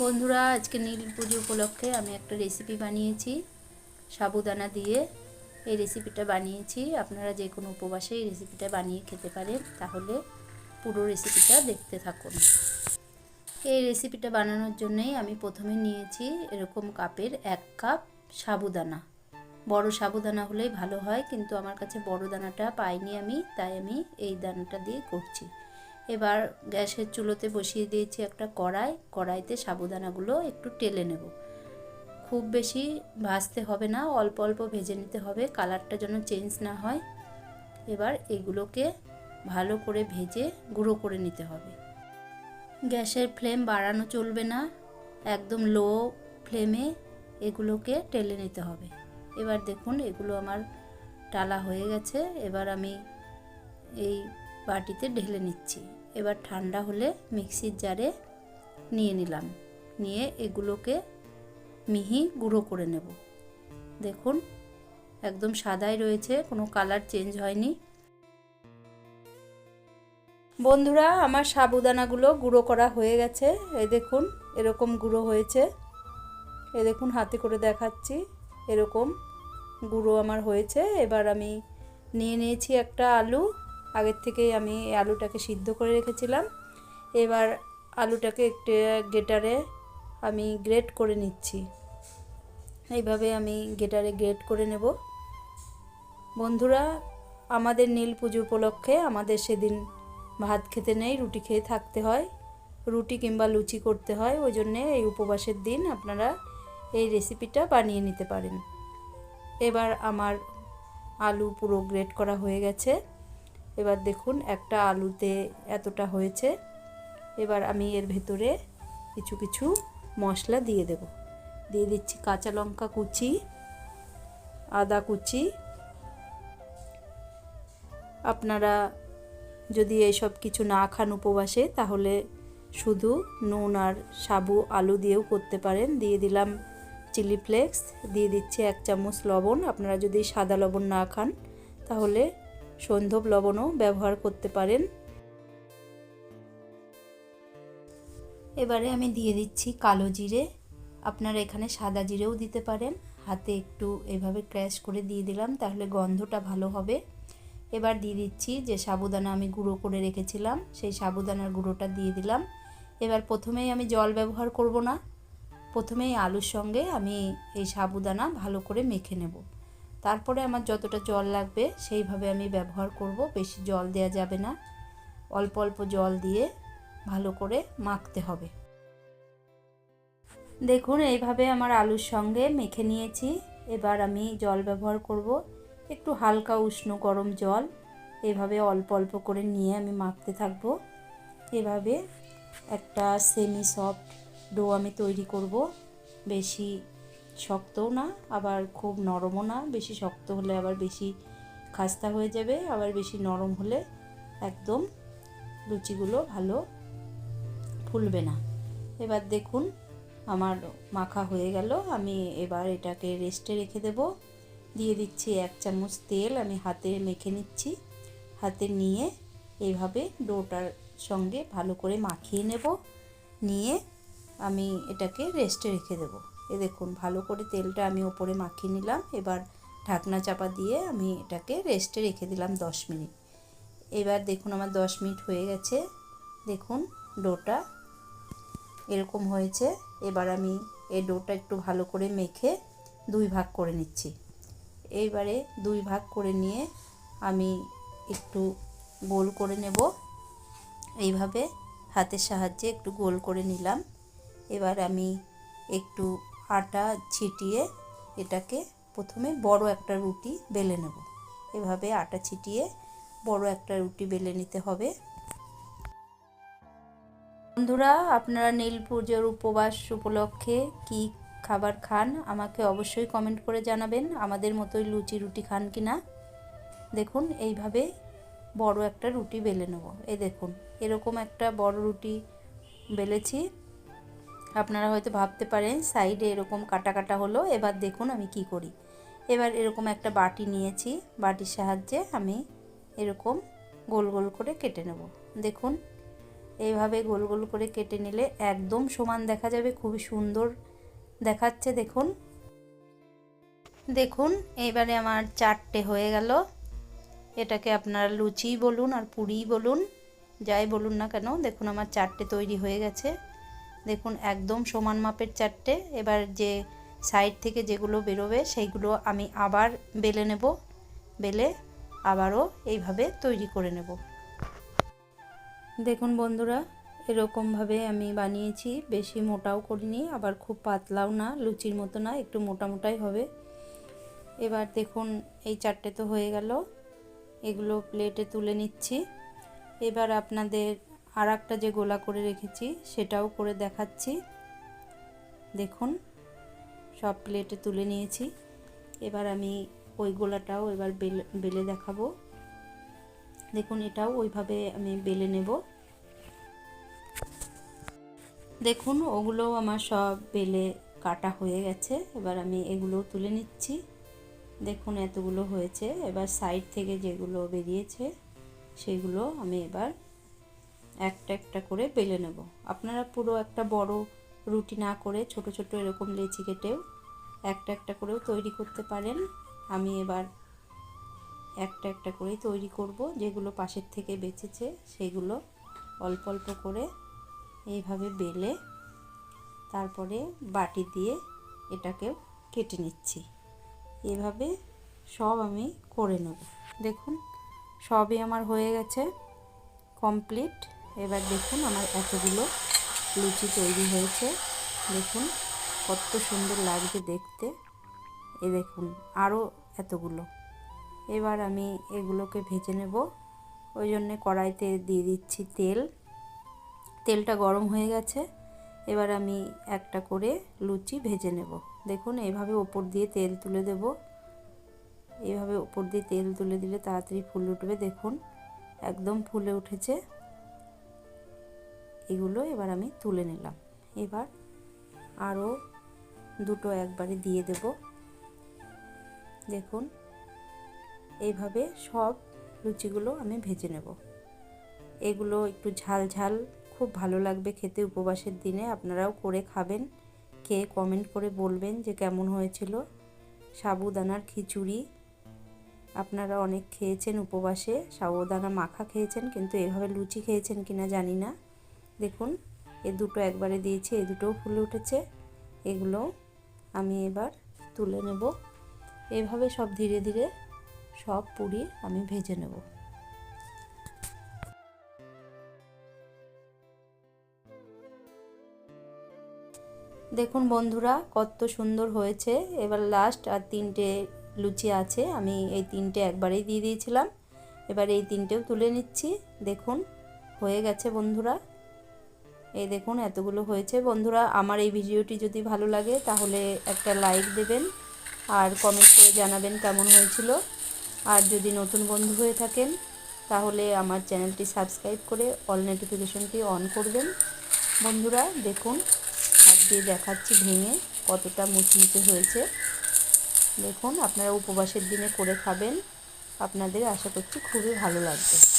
বন্ধুরা, আজকে নীল পুজো উপলক্ষে আমি একটা রেসিপি বানিয়েছি, সাবুদানা দিয়ে। এই রেসিপিটা বানিয়েছি। আপনারা যে কোনো উপবাসে এই রেসিপিটা বানিয়ে খেতে পারেন। তাহলে পুরো রেসিপিটা দেখতে থাকুন। এই রেসিপিটা বানানোর জন্যই আমি প্রথমে নিয়েছি এরকম কাপের এক কাপ সাবুদানা। বড় সাবুদানা হলেই ভালো হয়, কিন্তু আমার কাছে বড় দানাটা পাইনি আমি, তাই আমি এই দানাটা দিয়ে করছি। এবার গ্যাসের চুলোতে বসিয়ে দিয়েছি একটা কড়াই। কড়াইতে সাবুদানাগুলো একটু টেলে নেব। খুব বেশি ভাজতে হবে না, অল্প অল্প ভেজে নিতে হবে, কালারটা যেন চেঞ্জ না হয়। এবার এগুলোকে ভালো করে ভেজে গুঁড়ো করে নিতে হবে। গ্যাসের ফ্লেম বাড়ানো চলবে না, একদম লো ফ্লেমে এগুলোকে টেলে নিতে হবে। এবার দেখুন, এগুলো আমার টালা হয়ে গেছে। এবার আমি এই বাটিতে ঢেলে নিচ্ছি। এবার ঠান্ডা হলে মিক্সির জারে নিয়ে নিলাম। নিয়ে এগুলোকে মিহি গুঁড়ো করে নেব। দেখুন, একদম সাদাই রয়েছে, কোনো কালার চেঞ্জ হয়নি। বন্ধুরা, আমার সাবুদানাগুলো গুঁড়ো করা হয়ে গেছে। এ দেখুন, এরকম গুঁড়ো হয়েছে। এ দেখুন, হাতে করে দেখাচ্ছি, এরকম গুঁড়ো আমার হয়েছে। এবার আমি নিয়ে নিয়েছি একটা আলু। আগের থেকেই আমি আলুটাকে সিদ্ধ করে রেখেছিলাম। এবার আলুটাকে একটু গেটারে আমি গ্রেট করে নিচ্ছি। এইভাবে আমি গেটারে গ্রেট করে নেব। বন্ধুরা, আমাদের নীল পুজো উপলক্ষে আমাদের সেদিন ভাত খেতে নেই, রুটি খেয়ে থাকতে হয়। রুটি কিংবা লুচি করতে হয়, ওই জন্যে এই উপবাসের দিন আপনারা এই রেসিপিটা বানিয়ে নিতে পারেন। এবার আমার আলু পুরো গ্রেট করা হয়ে গেছে। এবার দেখুন একটা আলুতে এতটা হয়েছে। এবার আমি এর ভেতরে কিছু কিছু মশলা দিয়ে দেব। দিয়ে দিচ্ছি কাঁচা লঙ্কা কুচি, আদা কুচি। আপনারা যদি এইসব কিছু না খান উপবাসে, তাহলে শুধু নুন আর সাবু আলু দিয়েও করতে পারেন। দিয়ে দিলাম চিলি ফ্লেক্স, দিয়ে দিচ্ছি এক চামচ লবণ। আপনারা যদি সাদা লবণ না খান, তাহলে সন্ধব লবণও ব্যবহার করতে পারেন। এবারে আমি দিয়ে দিচ্ছি কালো জিরে। আপনারা এখানে সাদা জিরেও দিতে পারেন। হাতে একটু এভাবে ক্র্যাশ করে দিয়ে দিলাম, তাহলে গন্ধটা ভালো হবে। এবার দিয়ে দিচ্ছি যে সাবুদানা আমি গুঁড়ো করে রেখেছিলাম, সেই সাবুদানার গুঁড়োটা দিয়ে দিলাম। এবার প্রথমেই আমি জল ব্যবহার করব না। প্রথমেই আলুর সঙ্গে আমি এই সাবুদানা ভালো করে মেখে নেব। তারপরে আমার যতটা জল লাগবে, সেইভাবে আমি ব্যবহার করব। বেশি জল দেওয়া যাবে না। অল্প অল্প জল দিয়ে ভালো করে মাখতে হবে। দেখুন, এইভাবে আমার আলুর সঙ্গে মেখে নিয়েছি। এবার আমি জল ব্যবহার করব। একটু হালকা উষ্ণ গরম জল। এভাবে অল্প অল্প করে নিয়ে আমি মাখতে থাকব। এভাবে একটা সেমি সফট ডো আমি তৈরি করব। বেশি শক্তও না, আবার খুব নরমও না। বেশি শক্ত হলে আবার বেশি খাস্তা হয়ে যাবে, আবার বেশি নরম হলে একদম লুচিগুলো ভালো ফুলবে না। এবার দেখুন, আমার মাখা হয়ে গেল। আমি এবার এটাকে রেস্টে রেখে দেব। দিয়ে দিচ্ছি এক চামচ তেল, আমি হাতে মেখে নিচ্ছি। হাতে নিয়ে এইভাবে ডোটার সঙ্গে ভালো করে মাখিয়ে নেব। নিয়ে আমি এটাকে রেস্টে রেখে দেবো। এ দেখুন, ভালো করে তেলটা আমি ওপরে মাখিয়ে নিলাম। এবার ঢাকনা চাপা দিয়ে আমি এটাকে রেস্টে রেখে দিলাম দশ মিনিট। এবার দেখুন, আমার দশ মিনিট হয়ে গেছে। দেখুন, ডোটা এরকম হয়েছে। এবার আমি এই ডোটা একটু ভালো করে মেখে দুই ভাগ করে নিচ্ছি। এইবারে দুই ভাগ করে নিয়ে আমি একটু গোল করে নেব। এইভাবে হাতের সাহায্যে একটু গোল করে নিলাম। এবার আমি একটু আটা ছিটিয়ে এটাকে প্রথমে বড় একটা রুটি বেলে নেব। এভাবে আটা ছিটিয়ে বড় একটা রুটি বেলে নিতে হবে। বন্ধুরা, আপনারা নীল পুজোর উপবাস উপলক্ষে কি খাবার খান আমাকে অবশ্যই কমেন্ট করে জানাবেন, আমাদের মতোই লুচি রুটি খান কি না। দেখুন, এইভাবে বড় একটা রুটি বেলে নেব। এই দেখুন, এরকম একটা বড় রুটি বেলেছি। আপনারা হয়তো ভাবতে পারেন, সাইডে এরকম কাটা কাটা হলো, এবার দেখুন আমি কি করি। এবার এরকম একটা বাটি নিয়েছি, বাটির সাহায্যে আমি এরকম গোল গোল করে কেটে নেব। দেখুন, এইভাবে গোল গোল করে কেটে নিলে একদম সমান দেখা যাবে, খুবই সুন্দর দেখাচ্ছে, দেখুন। দেখুন, এইবারে আমার চারটে হয়ে গেল। এটাকে আপনারা লুচি বলুন আর পুরি বলুন, যাই বলুন না কেন, দেখুন আমার চারটে তৈরি হয়ে গেছে। দেখুন, একদম সমান মাপের চারটে। এবার যে সাইড থেকে যেগুলো বেরোবে, সেইগুলো আমি আবার বেলে নেব। বেলে আবারও এইভাবে তৈরি করে নেব। দেখুন বন্ধুরা, এরকমভাবে আমি বানিয়েছি। বেশি মোটাও করিনি, আবার খুব পাতলাও না, লুচির মতো না, একটু মোটা মোটাই হবে। এবার দেখুন, এই চারটে তো হয়ে গেল। এগুলো প্লেটে তুলে নিচ্ছি। এবার আপনাদের আর একটা যে গোলা করে রেখেছি, সেটাও করে দেখাচ্ছি। দেখুন, সব প্লেটে তুলে নিয়েছি। এবার আমি ওই গোলাটাও এবার বেলে বেলে দেখাবো। দেখুন, এটাও ওইভাবে আমি বেলে নেব। দেখুন ওগুলো আমার সব বেলে কাটা হয়ে গেছে। এবার আমি এগুলো তুলে নিচ্ছি। দেখুন, এতগুলো হয়েছে। এবার সাইড থেকে যেগুলো বেরিয়েছে, সেগুলো আমি এবার একটা একটা করে বেলে নেব। আপনারা পুরো একটা বড় রুটি না করে ছোট ছোট এরকম লেচি কেটেও একটা একটা করেও তৈরি করতে পারেন। আমি এবার একটা একটা করেই তৈরি করব, যেগুলো পাশের থেকে বেঁচেছে সেগুলো অল্প অল্প করে এইভাবে বেলে তারপরে বাটি দিয়ে এটাকেও কেটে নিচ্ছি। এভাবে সব আমি করে নেব। দেখুন, সবই আমার হয়ে গেছে কমপ্লিট। এবার দেখুন আমার এতগুলো লুচি তৈরি হয়েছে। দেখুন কত সুন্দর লাগছে দেখতে। এ দেখুন আরও এতগুলো। এবার আমি এগুলোকে ভেজে নেব। ওই জন্যে কড়াইতে দিয়ে দিচ্ছি তেল। তেলটা গরম হয়ে গেছে। এবার আমি একটা করে লুচি ভেজে নেব। দেখুন এইভাবে ওপর দিয়ে তেল তুলে দেব। এইভাবে ওপর দিয়ে তেল তুলে দিলে তাড়াতাড়ি ফুল উঠবে। দেখুন একদম ফুলে উঠেছে। এগুলো এবার আমি তুলে নিলাম। এবার আরও দুটো একবারে দিয়ে দেব। দেখুন, এইভাবে সব লুচিগুলো আমি ভেজে নেব। এগুলো একটু ঝাল ঝাল, খুব ভালো লাগবে খেতে উপবাসের দিনে। আপনারাও করে খাবেন, খেয়ে কমেন্ট করে বলবেন যে কেমন হয়েছিল। সাবুদানার খিচুড়ি, আপনারা অনেক খেয়েছেন উপবাসে, সাবুদানা মাখা খেয়েছেন, কিন্তু এভাবে লুচি খেয়েছেন কিনা জানি না। দেখুন, এ দুটো একবারে দিয়েছি, এ দুটোও ফুলে উঠেছে। এগুলো আমি এবার তুলে নেব। এভাবে সব ধীরে ধীরে সব পুরি আমি ভেজে নেব। দেখুন বন্ধুরা, কত সুন্দর হয়েছে। এবার লাস্ট আর তিনটে লুচি আছে, আমি এই তিনটে একবারেই দিয়ে দিয়েছিলাম। এবার এই তিনটেও তুলে নিচ্ছি। দেখুন, হয়ে গেছে বন্ধুরা। এই দেখুন, এতগুলো হয়েছে। বন্ধুরা, আমার এই ভিডিওটি যদি ভালো লাগে, তাহলে একটা লাইক দেবেন আর কমেন্ট করে জানাবেন কেমন হয়েছিল। আর যদি নতুন বন্ধু হয়ে থাকেন, তাহলে আমার চ্যানেলটি সাবস্ক্রাইব করে অল নোটিফিকেশনটি অন করবেন। বন্ধুরা, দেখুন, হাত দিয়ে দেখাচ্ছি ভেঙে কতটা মুচমুচে হয়েছে। দেখুন, আপনারা উপবাসের দিনে করে খাবেন। আপনাদের আশা করছি খুবই ভালো লাগবে।